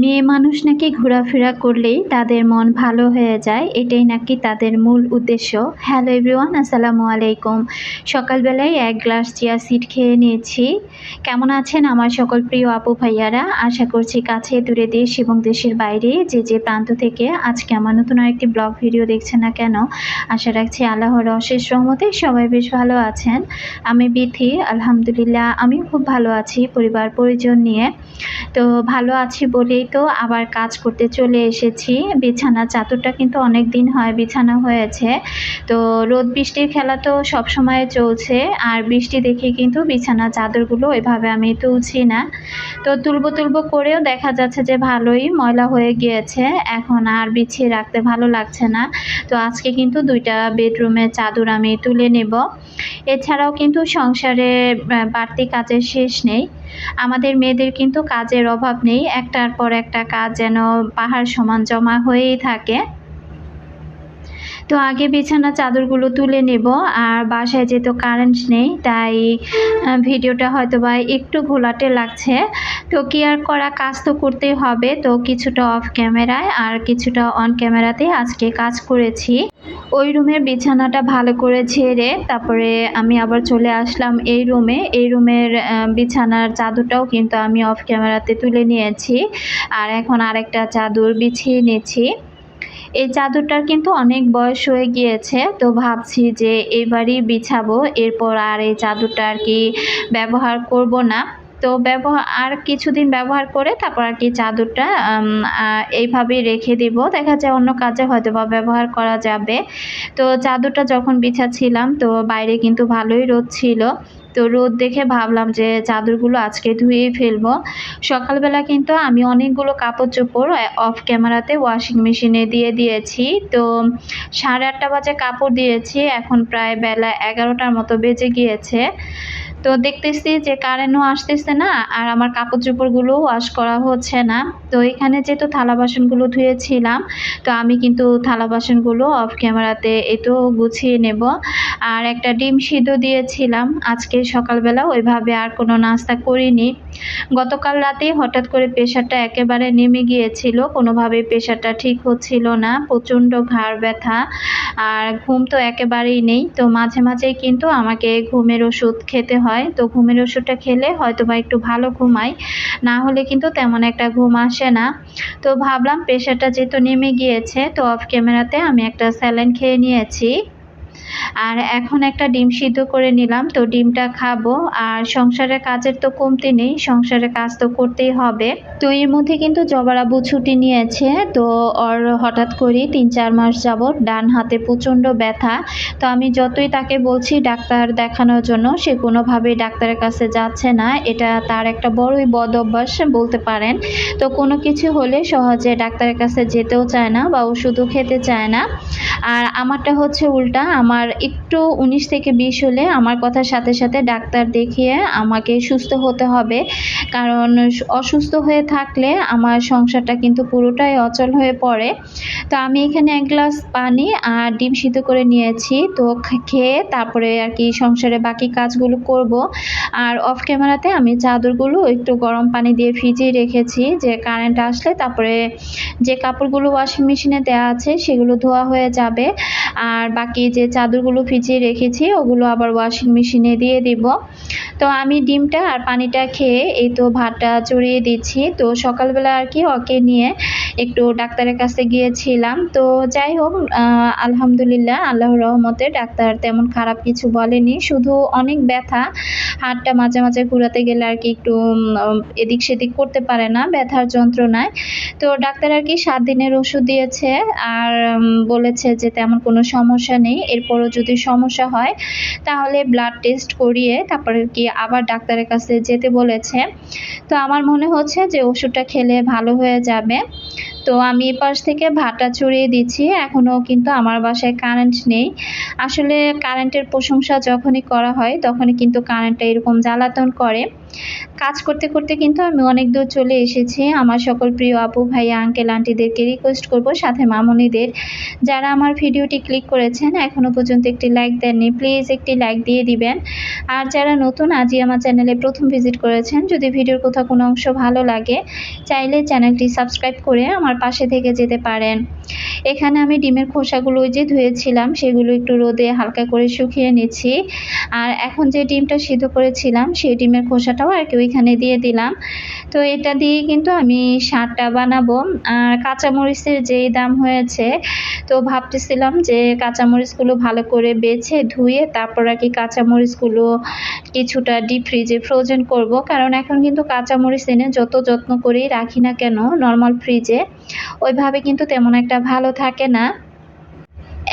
মেয়ে মানুষ নাকি ঘোরাফেরা করলেই তাদের মন ভালো হয়ে যায়, এটাই নাকি তাদের মূল উদ্দেশ্য। হ্যালো এভরিওয়ান, আসসালামু আলাইকুম। সকালবেলায় এক গ্লাস চিয়া সিড খেয়ে নিয়েছি। কেমন আছেন আমার সকল প্রিয় আপু ভাইয়ারা? আশা করছি কাছে দূরে দেশ এবং দেশের বাইরে, যে যে প্রান্ত থেকে আজকে আমার নতুন আরেকটি ব্লগ ভিডিও দেখছেন না কেন, আশা রাখছি আল্লাহর অশেষ রহমতে সবাই বেশ ভালো আছেন। আমি বিথি, আলহামদুলিল্লাহ আমি খুব ভালো আছি পরিবার পরিজন নিয়ে। তো ভালো আছি বলেই তো আবার কাজ করতে চলে এসেছি। বিছানা চাদরটা কিন্তু অনেক দিন হয়, বিছানা হয়েছে। তো রোদ বৃষ্টির খেলা তো সবসময় চলছে। আর বৃষ্টি দেখে কিন্তু বিছানা চাদরগুলো এভাবে আমি তুলছি না। তো তুলবো তুলবো করেও দেখা যাচ্ছে যে ভালোই ময়লা হয়ে গিয়েছে। এখন আর বিছিয়ে রাখতে ভালো লাগছে না। তো আজকে কিন্তু দুইটা বেডরুমের চাদর আমি তুলে নেব। এছাড়াও কিন্তু সংসারে বাড়তি কাজের শেষ নেই। আমাদের মেয়েদের কিন্তু কাজের অভাব নেই, একটার পর একটা কাজ যেন পাহাড় সমান জমা হয়েই থাকে। তো আগে বিছানা চাদরগুলো তুলে নেব, আর বাসায় যেহেতু কারেন্ট নেই, তাই ভিডিওটা হয়তো বা একটু ঘোলাটে লাগছে। তো কি আর করা, কাজ তো করতেই হবে। তো কিছুটা অফ ক্যামেরায় আর কিছুটা অন ক্যামেরাতে আজকে কাজ করেছি। ওই রুমের বিছানাটা ভালো করে ঝেড়ে তারপরে আমি আবার চলে আসলাম এই রুমে। এই রুমের বিছানার চাদরটাও কিন্তু আমি অফ ক্যামেরাতে তুলে নিয়েছি। আর এখন আরেকটা চাদর বিছিয়ে নিয়েছি এই চাদরটার কিন্তু অনেক বয়স হয়ে গিয়েছে, তো ভাবছি যে এবারই বিছাবো, এরপর আর এই চাদরটা আর কি ব্যবহার করব না। তো ব্যবহার আর কিছুদিন ব্যবহার করে তারপর আর কি চাদরটা এইভাবেই রেখে দিব। দেখা যায় অন্য কাজে হয়তো বা ব্যবহার করা যাবে। তো চাদরটা যখন বিছাচ্ছিলাম তো বাইরে কিন্তু ভালোই রোদ ছিল। তো রোদ দেখে ভাবলাম যে চাদরগুলো আজকে ধুয়েই ফেলব। সকালবেলা কিন্তু আমি অনেকগুলো কাপড় চোপড় অফ ক্যামেরাতে ওয়াশিং মেশিনে দিয়ে দিয়েছি। তো সাড়ে আটটা বাজে কাপড় দিয়েছি। এখন প্রায় বেলা এগারোটার মতো বেজে গিয়েছে। তো দেখতেছি যে কারেন্টও আসতেছে না, আর আমার কাপড় চোপড়গুলো ওয়াশ করা হচ্ছে না। তো এখানে যেহেতু থালা বাসনগুলো ধুয়েছিলাম, তো আমি কিন্তু থালা বাসনগুলো অফ ক্যামেরাতে এতো গুছিয়ে নেব। আর একটা ডিম সিদ্ধ দিয়েছিলাম, আজকে সকালবেলা ওইভাবে আর কোনো নাস্তা করিনি। গতকাল রাতে হঠাৎ করে প্রেশারটা একেবারে নেমে গিয়েছিল, কোনোভাবে প্রেশারটা ঠিক হচ্ছিল না, প্রচণ্ড ঘাড় ব্যথা, আর ঘুম তো একেবারেই নেই। তো মাঝে মাঝেই কিন্তু আমাকে ঘুমের ওষুধ খেতে হয়। তো ঘুমের ওষুধটা খেলে হয়তো বা একটু ভালো ঘুমাই। না হলে কিন্তু তেমন একটা ঘুম আসে না। তো ভাবলাম প্রেশারটা যেহেতু নেমে গিয়েছে, তো অফ ক্যামেরাতে আমি একটা স্যালাইন খেয়ে নিয়েছি। আর এখন একটা ডিম সিদ্ধ করে নিলাম, তো ডিমটা খাব। আর সংসারের কাজের তো কমতি নেই, সংসারের কাজ তো করতেই হবে। তো এর মধ্যে কিন্তু জবারাবু ছুটি নিয়েছে, তো ওর হঠাৎ করে তিন চার মাস যাবৎ ডান হাতে প্রচণ্ড ব্যথা। তো আমি যতই তাকে বলছি ডাক্তার দেখানোর জন্য, সে কোনোভাবেই ডাক্তারের কাছে যাচ্ছে না। এটা তার একটা বড়ই বদ অভ্যাস, বলতে পারেন। তো কোনো কিছু হলে সহজে ডাক্তারের কাছে যেতেও চায় না বা ওষুধও খেতে চায় না। আর আমারটা হচ্ছে উল্টা। আমার একটু উনিশ থেকে বিশ হলে আমার কথার সাথে সাথে ডাক্তার দেখিয়ে আমাকে সুস্থ হতে হবে। কারণ অসুস্থ হয়ে থাকলে আমার সংসারটা কিন্তু পুরোটাই অচল হয়ে পড়ে। তো আমি এখানে এক গ্লাস পানি আর ডিম সিদ্ধ করে নিয়েছি। তো খেয়ে তারপরে আর কি সংসারে বাকি কাজগুলো করব। আর অফ ক্যামেরাতে আমি চাদরগুলো একটু গরম পানি দিয়ে ভিজিয়ে রেখেছি। যে কারেন্ট আসলে তারপরে যে কাপড়গুলো ওয়াশিং মেশিনে দেওয়া আছে সেগুলো ধোয়া হয়ে যাবে। আর বাকি যে চাদরগুলো ভিজিয়ে রেখেছি, ওগুলো আবার ওয়াশিং মেশিনে দিয়ে দিব। তো আমি ডিমটা আর পানিটা খেয়ে এই তো ভাতটা চড়িয়ে দিচ্ছি। তো সকালবেলা আর কি ওকে নিয়ে একটু ডাক্তারের কাছে গিয়েছিলাম। তো যাই হোক আলহামদুলিল্লাহ, আল্লাহর রহমতে ডাক্তার তেমন খারাপ কিছু বলেনি। শুধু অনেক ব্যথা, হাতটা মাঝে মাঝে ঘুরাতে গেলে আর কি একটু এদিক সেদিক করতে পারে না, ব্যথার যন্ত্রণায়। তো ডাক্তার আর কি সাত দিনের ওষুধ দিয়েছে। আর বলেছে যে তেমন কোনো সমস্যা নেই। এরপরও যদি সমস্যা হয়, তাহলে ব্লাড টেস্ট করিয়ে তারপরে কি আবার ডাক্তারের কাছে যেতে বলেছে। তো আমার মনে হচ্ছে যে ওষুধটা খেলে ভালো হয়ে যাবে। তো আমি এ পাশ থেকে ভাতটা ছড়িয়ে দিচ্ছি। এখনও কিন্তু আমার বাসায় কারেন্ট নেই। আসলে কারেন্টের প্রশংসা যখনই করা হয়, তখনই কিন্তু কারেন্টটা এরকম জ্বালাতন করে। কাজ করতে করতে কিন্তু আমি অনেক দূর চলে এসেছি। আমার সকল প্রিয় আপু, ভাইয়া আঙ্কেল আন্টিদেরকে রিকোয়েস্ট করব, সাথে মামুনিদের। যারা আমার ভিডিওটি ক্লিক করেছেন, এখনও পর্যন্ত একটি লাইক দেননি প্লিজ একটি লাইক দিয়ে দিবেন। আর যারা নতুন, আজই আমার চ্যানেলে প্রথম ভিজিট করেছেন, যদি ভিডিওর কোথাও কোনো অংশ ভালো লাগে, চাইলে চ্যানেলটি সাবস্ক্রাইব করে আমার পাশে থেকে যেতে পারেন। এখানে আমি ডিমের খোসাগুলো যে ধুয়েছিলাম, সেগুলো একটু রোদে হালকা করে শুকিয়ে নিচ্ছি। আর এখন যে ডিমটা সিদ্ধ করেছিলাম, সেই ডিমের খোসাটাও আর কি ওইখানে দিয়ে দিলাম। তো এটা দিয়ে কিন্তু আমি সারটা বানাবো। আর কাঁচামরিচের যেই দাম হয়েছে, তো ভাবতেছিলাম যে কাঁচামরিচগুলো ভালো করে বেছে ধুয়ে তারপর আর কি কাঁচামরিচগুলো কিছুটা ডিপ ফ্রিজে ফ্রোজেন করব। কারণ এখন কিন্তু কাঁচামরিচ এনে যত যত্ন করেই রাখি না কেন নর্মাল ফ্রিজে ওইভাবে কিন্তু তেমন একটা ভালো থাকে না।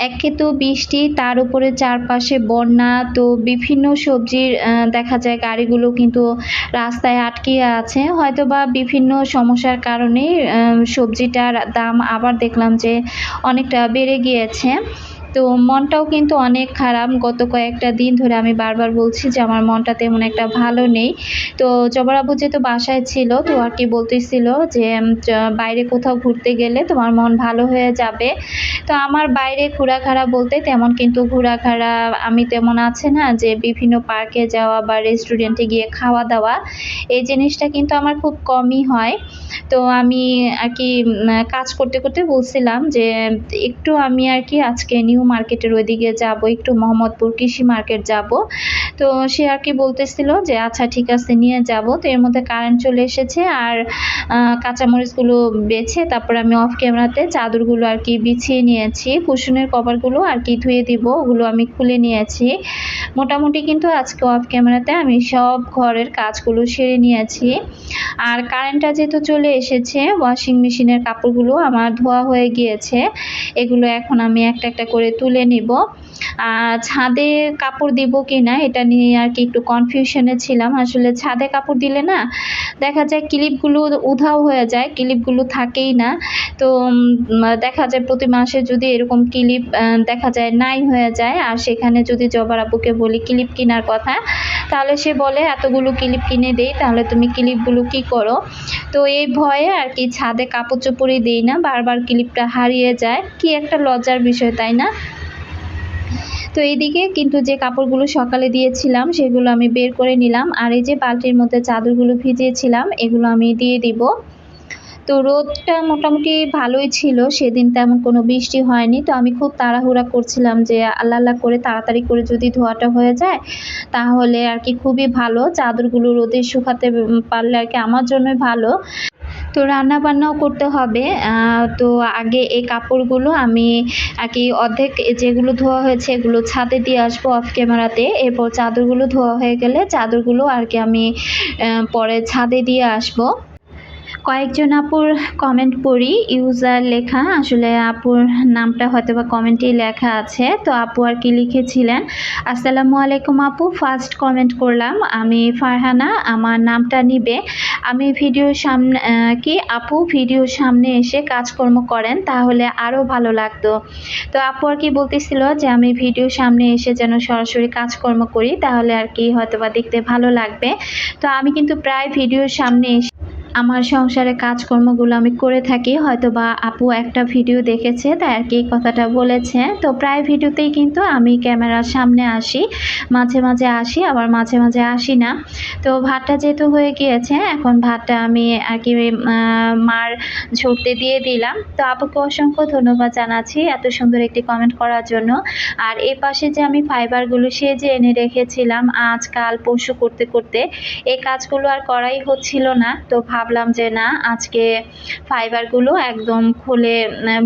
একে তো বৃষ্টি, তার উপরে চারপাশে বন্যা, তো বিভিন্ন সবজির দেখা যায় গাড়িগুলো কিন্তু রাস্তায় আটকে আছে। হয়তো বা বিভিন্ন সমস্যার কারণে সবজিটার দাম আবার দেখলাম যে অনেকটা বেড়ে গিয়েছে। তো মনটাও কিন্তু অনেক খারাপ। গত কয়েকটা দিন ধরে আমি বারবার বলছি যে আমার মনটা তেমন একটা ভালো নেই। তো জবরাবু যেহেতু বাসায় ছিল, তো আর কি বলতেছিল যে বাইরে কোথাও ঘুরতে গেলে তোমার মন ভালো হয়ে যাবে। তো আমার বাইরে ঘোরাঘাড়া বলতে তেমন কিন্তু ঘোরাঘাড়া আমি তেমন আছে না যে, বিভিন্ন পার্কে যাওয়া বা রেস্টুরেন্টে গিয়ে খাওয়া দাওয়া, এই জিনিসটা কিন্তু আমার খুব কমই হয়। তো আমি আর কি কাজ করতে করতে বলছিলাম যে, একটু আমি আর কি আজকে নিউ মার্কেটের ওইদিকে যাব, একটু মোহাম্মদপুর কৃষি মার্কেট যাব। তো সে আর কি বলতেছিল যে আচ্ছা ঠিক আছে, নিয়ে যাব। তো এর মধ্যে কারেন্ট চলে এসেছে আর কাঁচামরিচগুলো বেছে, তারপর আমি অফ ক্যামেরাতে চাদরগুলো আর কি বিছিয়ে নিয়েছি, কুশনের কভারগুলো আর কি ধুয়ে দিব, ওগুলো আমি খুলে নিয়েছি। মোটামুটি কিন্তু আজকে অফ ক্যামেরাতে আমি সব ঘরের কাজগুলো সেরে নিয়েছি। আর কারেন্টটা যেহেতু চলে এসেছে ওয়াশিং মেশিনের কাপড়গুলো আমার ধোয়া হয়ে গিয়েছে, এগুলো এখন আমি একটা একটা করে তুলে নিব। ছাদে কাপড় দিব কি না, এটা নিয়ে আর কি একটু কনফিউশনে ছিলাম। আসলে ছাদে কাপড় দিলে না, দেখা যায় ক্লিপগুলো উধাও হয়ে যায়, ক্লিপগুলো থাকেই না। তো দেখা যায় প্রতি মাসে যদি এরকম ক্লিপ দেখা যায় নাই হয়ে যায়, আর সেখানে যদি জবার আপুকে বলি, ক্লিপ কেনার কথা, তাহলে সে বলে, এতগুলো ক্লিপ কিনে দেই, তাহলে তুমি ক্লিপগুলো কি করো? তো এই ভয়ে আর কি ছাদে কাপড় চোপড়ই দিই না, বারবার ক্লিপটা হারিয়ে যায়। কি একটা লজ্জার বিষয়, তাই না? তো এইদিকে কিন্তু যে কাপড়গুলো সকালে দিয়েছিলাম, সেগুলো আমি বের করে নিলাম। আর এই যে বালতির মধ্যে চাদরগুলো ভিজিয়েছিলাম, এগুলো আমি দিয়ে দিব। তো রোদটা মোটামুটি ভালোই ছিল, সেদিন তেমন কোনো বৃষ্টি হয়নি। তো আমি খুব তাড়াহুড়া করছিলাম যে, আল্লাহ আল্লাহ করে তাড়াতাড়ি করে যদি ধোয়াটা হয়ে যায়, তাহলে আর কি খুবই ভালো। চাদরগুলো রোদে শুকাতে পারলে আর কি আমার জন্যই ভালো। তো রান্না বান্নাও করতে হবে। তো আগে এই কাপড়গুলো আমি আর কি অর্ধেক যেগুলো ধোয়া হয়েছে, এগুলো ছাদে দিয়ে আসব অফ ক্যামেরাতে এরপর চাদরগুলো ধোয়া হয়ে গেলে চাদরগুলো আর কি আমি পরে ছাদে দিয়ে আসব। কয়েকজন আপুর কমেন্ট পড়ি ইউজার লেখা, আসলে আপুর নামটা হয়তো বা কমেন্টেই লেখা আছে, তো আপু আর কি লিখেছিলেন? আসসালামু আলাইকুম আপু ফার্স্ট কমেন্ট করলাম, আমি ফারহানা, আমার নামটা নিবে। আমি ভিডিওর সামনে কি, আপু ভিডিওর সামনে এসে কাজকর্ম করেন, তাহলে আরও ভালো লাগতো। তো আপু আর কি বলতেছিল যে, আমি ভিডিওর সামনে এসে যেন সরাসরি কাজকর্ম করি, তাহলে আর কি হয়তো বা দেখতে ভালো লাগবে। তো আমি কিন্তু প্রায় ভিডিওর সামনে এসে আমার সংসারে কাজকর্মগুলো আমি করে থাকি হয়তো বা আপু একটা ভিডিও দেখেছে, তাই আর কি এই কথাটা বলেছে। তো প্রায় ভিডিওতেই কিন্তু আমি ক্যামেরার সামনে আসি, মাঝে মাঝে আসি, আবার মাঝে মাঝে আসি না। তো ভাতটা যেহেতু হয়ে গিয়েছে, এখন ভাতটা আমি আর কি মার ঝরতে দিয়ে দিলাম। তো আপুকে অসংখ্য ধন্যবাদ জানাচ্ছি এত সুন্দর একটি কমেন্ট করার জন্য। আর এ পাশে যে আমি ফাইবারগুলো সেজে এনে রেখেছিলাম আজকাল পশু করতে করতে, এই কাজগুলো আর করাই হচ্ছিল না। তো ভাবলাম যে না, আজকে ফাইবারগুলো একদম খুলে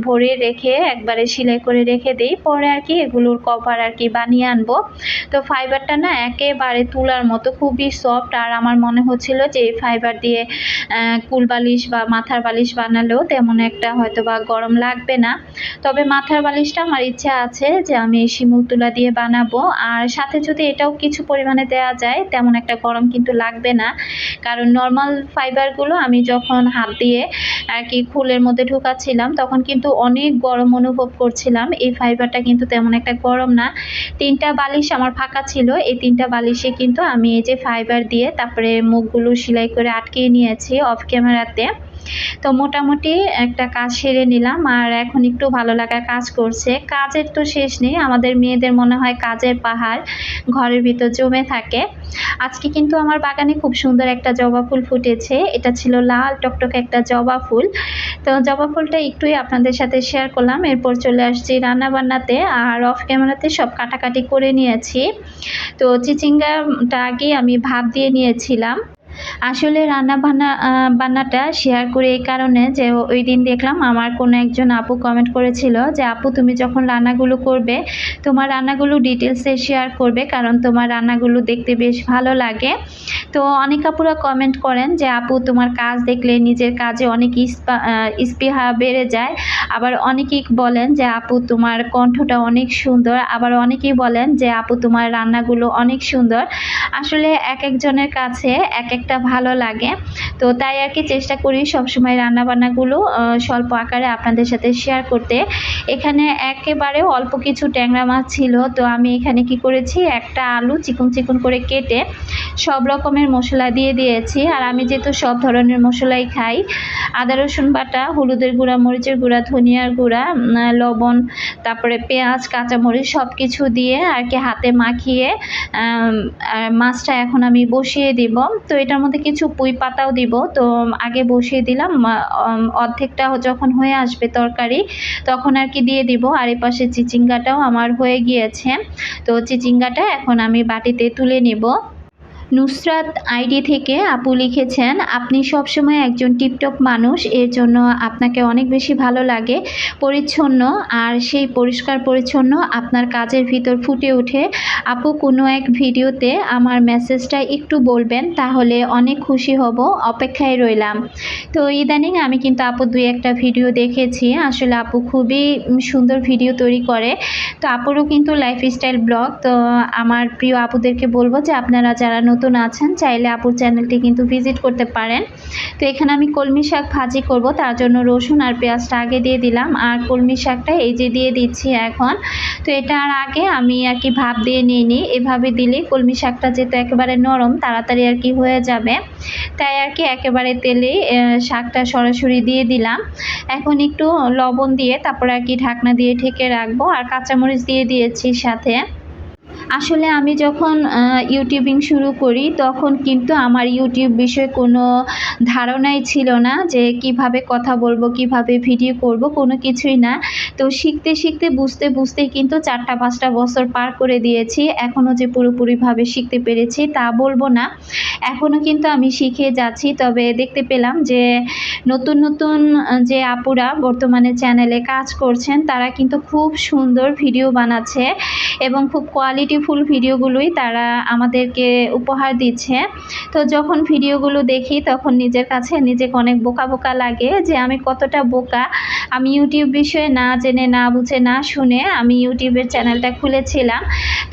ভরে রেখে একবারে সেলাই করে রেখে দিই। পরে আর কি এগুলোর কভার আর কি বানিয়ে আনব। তো ফাইবারটা না একেবারে তুলার মতো, খুবই সফট আর আমার মনে হচ্ছিল যে এই ফাইবার দিয়ে কুল বালিশ বা মাথার বালিশ বানালেও তেমন একটা হয়তো বা গরম লাগবে না। তবে মাথার বালিশটা আমার ইচ্ছা আছে যে আমি শিমুল তুলা দিয়ে বানাবো। আর সাথে যদি এটাও কিছু পরিমাণে দেওয়া যায়, তেমন একটা গরম কিন্তু লাগবে না। কারণ নর্মাল ফাইবারগুলো ফাইবারগুলো আমি যখন হাত দিয়ে আর কি ফুলের মধ্যে ঢুকাচ্ছিলাম, তখন কিন্তু অনেক গরম অনুভব করছিলাম। এই ফাইবারটা কিন্তু তেমন একটা গরম না। তিনটা বালিশ আমার ফাঁকা ছিল। এই তিনটা বালিশে কিন্তু আমি এই যে ফাইবার দিয়ে তারপরে মুখগুলো সেলাই করে আটকে নিয়েছি অফ ক্যামেরাতে তো মোটামুটি একটা কাজ সেরে নিলাম, আর এখন একটু ভালো লাগা কাজ করছে। কাজের তো শেষ নেই, আমাদের মেয়েদের মনে হয় কাজের পাহাড় ঘরের ভিতর জমে থাকে। আজকে কিন্তু আমার বাগানে খুব সুন্দর একটা জবা ফুল ফুটেছে, এটা ছিল লাল টকটকে একটা জবা ফুল। তো জবা ফুলটা একটুই আপনাদের সাথে শেয়ার করলাম, এরপর চলে আসছি রান্না বান্নাতে আর অফ ক্যামেরাতে সব কাটাকাটি করে নিয়েছি। তো চিচিঙ্গাটা আগে আমি ভাত দিয়ে নিয়েছিলাম। আসলে রান্না বান্না বান্নাটা শেয়ার করি এই কারণে যে ওই দিন দেখলাম আমার কোনো একজন আপু কমেন্ট করেছিল যে, আপু, তুমি যখন রান্নাগুলো করবে, তোমার রান্নাগুলো ডিটেলসে শেয়ার করবে, কারণ তোমার রান্নাগুলো দেখতে বেশ ভালো লাগে। তো অনেক আপুরা কমেন্ট করেন যে, আপু, তোমার কাজ দেখলে নিজের কাজে অনেক স্পৃহা বেড়ে যায়। আবার অনেকেই বলেন যে, আপু, তোমার কণ্ঠটা অনেক সুন্দর। আবার অনেকেই বলেন যে, আপু, তোমার রান্নাগুলো অনেক সুন্দর। আসলে এক একজনের কাছে এক এক একটা ভালো লাগে। তো তাই আর কি চেষ্টা করি সবসময় রান্নাবান্নাগুলো স্বল্প আকারে আপনাদের সাথে শেয়ার করতে। এখানে একেবারে অল্প কিছু ট্যাংরা মাছ ছিল, তো আমি এখানে কি করেছি, একটা আলু চিকন চিকন করে কেটে সব রকমের মশলা দিয়ে দিয়েছি। আর আমি যেহেতু সব ধরনের মশলাই খাই, আদা, রসুন বাটা, হলুদের গুঁড়া, মরিচের গুঁড়া, ধনিয়ার গুঁড়া লবণ, তারপরে পেঁয়াজ, কাঁচামরিচ সব কিছু দিয়ে আর কি হাতে মাখিয়ে মাছটা এখন আমি বসিয়ে দিব। তো এটার মধ্যে কিছু পুঁই পাতাও দিব। তো আগে বসিয়ে দিলাম অর্ধেকটা যখন হয়ে আসবে তরকারি, তখন আর কি দিয়ে দিব। আর এ পাশে চিচিঙ্গাটাও আমার হয়ে গিয়েছে। তো চিচিঙ্গাটা এখন আমি বাটিতে তুলে নেব। নুসরাত আইডি থেকে আপু লিখেছেন, আপনি সবসময় একজন টিপটপ মানুষ, এর জন্য আপনাকে অনেক বেশি ভালো লাগে। পরিচ্ছন্ন, আর সেই পরিষ্কার পরিচ্ছন্ন আপনার কাজের ভিতর ফুটে ওঠে। আপু, কোনো এক ভিডিওতে আমার মেসেজটা একটু বলবেন, তাহলে অনেক খুশি হব, অপেক্ষায় রইলাম। তো ইদানিং আমি কিন্তু আপু দুই একটা ভিডিও দেখেছি। আসলে আপু খুবই সুন্দর ভিডিও তৈরি করে। তো আপুরও কিন্তু লাইফস্টাইল ব্লগ। তো আমার প্রিয় আপুদেরকে বলব যে, আপনারা যারা নতুন নতুন আছেন, চাইলে আপুর চ্যানেলটি কিন্তু ভিজিট করতে পারেন। তো এখানে আমি কলমি শাক ভাজি করব, তার জন্য রসুন আর পেঁয়াজটা আগে দিয়ে দিলাম। আর কলমি শাকটা এই যে দিয়ে দিচ্ছি এখন। তো এটার আগে আমি আর কি ভাব দিয়ে নিয়ে নিই এভাবে দিলে কলমি শাকটা যেহেতু একেবারে নরম, তাড়াতাড়ি আর কি হয়ে যাবে। তাই আর কি একেবারে তেলে শাকটা সরাসরি দিয়ে দিলাম। এখন একটু লবণ দিয়ে তারপর আর কি ঢাকনা দিয়ে ঢেকে রাখব। আর কাঁচামরিচ দিয়ে দিয়েছি সাথে। আসলে আমি যখন ইউটিউবিং শুরু করি, তখন কিন্তু আমার ইউটিউব বিষয়ে কোনো ধারণাই ছিল না যে কীভাবে কথা বলব, কীভাবে ভিডিও করব, কোনো কিছুই না। তো শিখতে শিখতে, বুঝতে, বুঝতেই কিন্তু চারটা, পাঁচটা বছর পার করে দিয়েছি। এখনও যে পুরোপুরিভাবে শিখতে পেরেছি তা বলব না। এখনও কিন্তু আমি শিখে যাচ্ছি, তবে দেখতে পেলাম যে নতুন নতুন যে আপুরা বর্তমানে চ্যানেলে কাজ করছেন, তারা কিন্তু খুব সুন্দর ভিডিও বানাচ্ছে এবং খুব কোয়ালিটিফুল ভিডিওগুলোই তারা আমাদেরকে উপহার দিচ্ছে। তো যখন ভিডিওগুলো দেখি তখন নিজের কাছে নিজেকে অনেক বোকা বোকা লাগে যে আমি কতটা বোকা। আমি ইউটিউব বিষয়ে না জেনে, না বুঝে, না শুনে আমি ইউটিউবের চ্যানেলটা খুলেছিলাম।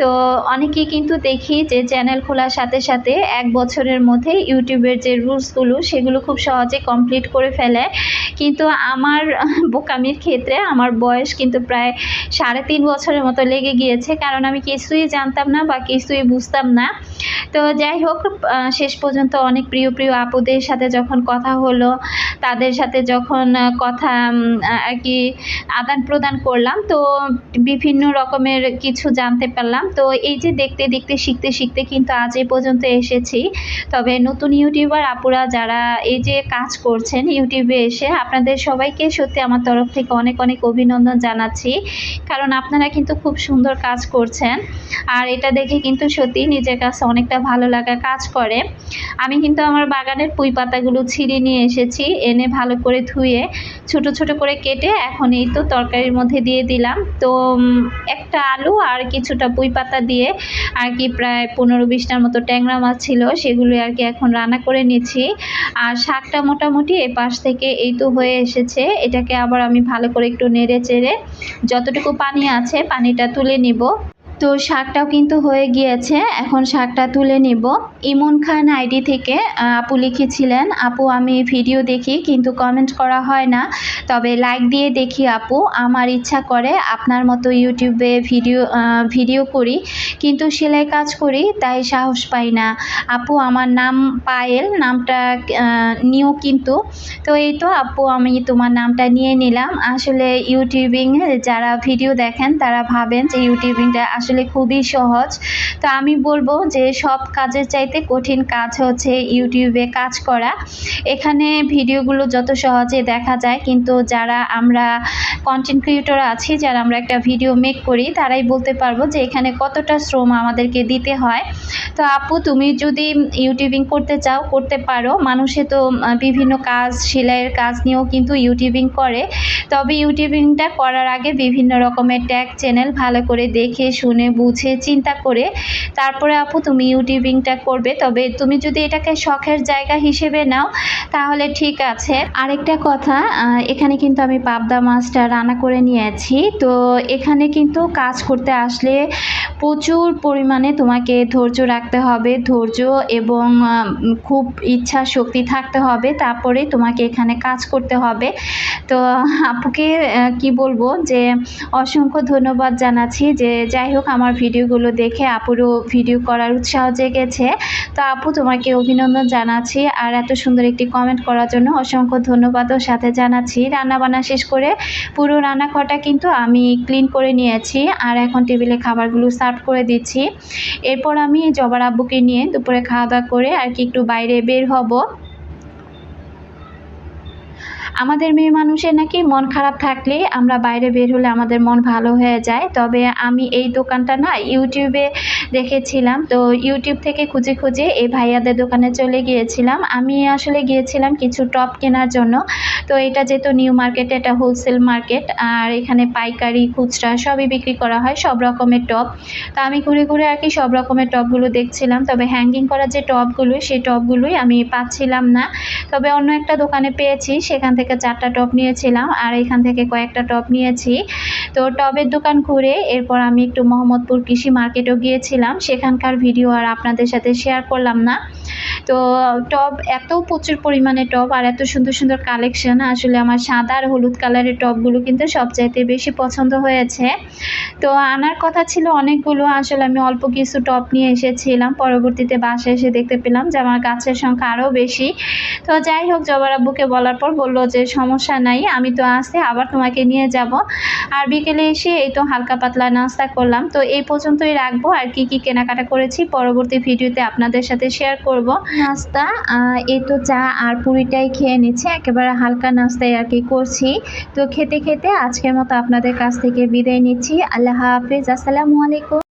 তো অনেকেই কিন্তু দেখি যে চ্যানেল খোলার সাথে সাথে এক বছরের মধ্যে ইউটিউবের যে রুলসগুলো সেগুলো খুব সহজে কমপ্লিট করে ফেলে। কিন্তু আমার বোকামির ক্ষেত্রে আমার বয়স কিন্তু প্রায় সাড়ে তিন বছরের মতো লেগে গিয়েছে। কারণ আমি কিছুই জানতাম না বা কিছুই বুঝতাম না। তো যাই হোক শেষ পর্যন্ত অনেক প্রিয় প্রিয় আপুদের সাথে যখন কথা হলো, তাদের সাথে যখন কথা আর কি আদান প্রদান করলাম, তো বিভিন্ন রকমের কিছু জানতে পারলাম। তো এই যে দেখতে দেখতে, শিখতে শিখতে কিন্তু আজ এই পর্যন্ত এসেছি। তবে নতুন ইউটিউবার আপুরা যারা এই যে কাজ করছেন ইউটিউবে এসে, আপনাদের সবাইকে সত্যি আমার তরফ থেকে অনেক অনেক অভিনন্দন জানাচ্ছি। কারণ আপনারা কিন্তু খুব সুন্দর কাজ করছেন। আর এটা দেখে কিন্তু সত্যি নিজের কাছে অনেকটা ভালো লাগা কাজ করে। আমি কিন্তু আমার বাগানের পুঁই পাতাগুলো ছিঁড়ে নিয়ে এসেছি, এনে ভালো করে ধুয়ে, ছোট ছোট করে কেটে এখন এই তো তরকারির মধ্যে দিয়ে দিলাম। তো একটা আলু আর কিছুটা পুঁই পাতা দিয়ে আর কি প্রায় পনেরো বিশটার মতো ট্যাংরা মাছ ছিল, সেগুলো আর কি এখন রান্না করে নিচ্ছি। আর শাকটা মোটামুটি এ পাশ থেকে এই তো হয়ে এসেছে, এটাকে আবার আমি ভালো করে একটু নেড়ে চেড়ে যতটুকু পানি আছে পানিটা তুলে নিব। তো শাকটাও কিন্তু হয়ে গিয়েছে। এখন শাকটা তুলে নিব। ইমন খান আইডি থেকে আপু লিখেছিলেন, আপু, আমি ভিডিও দেখি, কিন্তু কমেন্ট করা হয় না। তবে লাইক দিয়ে দেখি, আপু। আমার ইচ্ছা করে আপনার মতো ইউটিউবে ভিডিও ভিডিও করি, কিন্তু সেলাই কাজ করি, তাই সাহস পাই না। আপু, আমার নাম পায়েল, নামটা নিও কিন্তু। তো এই তো, আপু, আমি তোমার নামটা নিয়ে নিলাম। আসলে ইউটিউবিং যারা ভিডিও দেখেন, তারা ভাবেন যে ইউটিউবিংটা আসলে খুবই সহজ। তো আমি বলব যে সব কাজের চাইতে কঠিন কাজ হচ্ছে ইউটিউবে কাজ করা। এখানে ভিডিওগুলো যত সহজে দেখা যায়, কিন্তু যারা আমরা কন্টেন্ট ক্রিয়েটর আছি, যারা আমরা একটা ভিডিও মেক করি, তারাই বলতে পারব যে এখানে কতটা শ্রম আমাদেরকে দিতে হয়। তো আপু, তুমি যদি ইউটিউবিং করতে চাও, করতে পারো। মানুষে তো বিভিন্ন কাজ, সেলাইয়ের কাজ নিয়েও কিন্তু ইউটিউবিং করে। তবে ইউটিউবিংটা করার আগে বিভিন্ন রকমের ট্যাগ চ্যানেল ভালো করে দেখে, শুনে বুঝে চিন্তা করে, তারপরে আপু তুমি ইউটিউবিংটা করবে। তবে তুমি যদি এটাকে শখের জায়গা হিসেবে নাও, তাহলে ঠিক আছে। আরেকটা কথা এখানে কিন্তু আমি পাবদা মাছটা রান্না করে নিয়েছি। তো এখানে কিন্তু কাজ করতে আসলে প্রচুর পরিমাণে তোমাকে ধৈর্য রাখতে হবে। ধৈর্য এবং খুব ইচ্ছা শক্তি থাকতে হবে। তারপরে তোমাকে এখানে কাজ করতে হবে। তো আপুকে কি বলব যে, অসংখ্য ধন্যবাদ জানাচ্ছি। যে যাই হোক আমার ভিডিওগুলো দেখে আপুরও ভিডিও করার উৎসাহ জেগেছে। তো আপু, তোমাকে অভিনন্দন জানাচ্ছি আর এত সুন্দর একটি কমেন্ট করার জন্য অসংখ্য ধন্যবাদও সাথে জানাচ্ছি। রান্না বান্না শেষ করে পুরো রান্নাঘরটা কিন্তু আমি ক্লিন করে নিয়েছি আর এখন টেবিলে খাবারগুলো সার্ভ করে দিচ্ছি। এরপর আমি জবার আব্বুকে নিয়ে দুপুরে খাওয়া দাওয়া করে আর কি একটু বাইরে বের হব। আমাদের মেয়ে মানুষের নাকি মন খারাপ থাকলে আমরা বাইরে বের হলে আমাদের মন ভালো হয়ে যায়। তবে আমি এই দোকানটা না ইউটিউবে দেখেছিলাম। তো ইউটিউব থেকে খুঁজে খুঁজে এই ভাইয়াদের দোকানে চলে গিয়েছিলাম। আমি আসলে গিয়েছিলাম কিছু টপ কেনার জন্য। তো এটা যেহেতু নিউ মার্কেট, এটা হোলসেল মার্কেট। আর এখানে পাইকারি, খুচরা সবই বিক্রি করা হয়, সব রকমের টপ। তো আমি ঘুরে ঘুরে আর কি সব রকমের টপগুলো দেখছিলাম। তবে হ্যাঙ্গিং করা যে টপগুলো সেই টপগুলোই আমি পাচ্ছিলাম না। তবে অন্য একটা দোকানে পেয়েছি, সেখান থেকে চারটা টপ নিয়েছিলাম আর এখান থেকে কয়েকটা টপ নিয়েছি। তো টবের দোকান ঘুরে এরপর আমি একটু মোহাম্মদপুর কৃষি মার্কেটও গিয়েছিলাম। সেখানকার ভিডিও আর আপনাদের সাথে শেয়ার করলাম না। তো টব এত প্রচুর পরিমাণে টব আর এত সুন্দর সুন্দর কালেকশন আসলে আমার সাদা আর হলুদ কালারের টবগুলো কিন্তু সবচাইতে বেশি পছন্দ হয়েছে। তো আনার কথা ছিল অনেকগুলো, আসলে আমি অল্প কিছু টপ নিয়ে এসেছিলাম। পরবর্তীতে বাসায় এসে দেখতে পেলাম যে আমার গাছের সংখ্যা আরও বেশি। তো যাই হোক জবার আব্বুকে বলার পর বলল যে সমস্যা নাই, আমি তো আসতে আবার তোমাকে নিয়ে যাব। আর বিকেলে এসে এই তো হালকা পাতলা নাস্তা করলাম। তো এই পর্যন্তই রাখব। আর কি কি কেনাকাটা করেছি পরবর্তী ভিডিওতে আপনাদের সাথে শেয়ার করব। নাস্তা এই তো চা আর পুরিটাই খেয়ে নিচ্ছে। একেবারে হালকা নাস্তায় আর কি করছি। তো খেতে খেতে আজকের মতো আপনাদের কাছ থেকে বিদায় নিচ্ছি। আল্লাহ হাফিজ। আসসালামু আলাইকুম।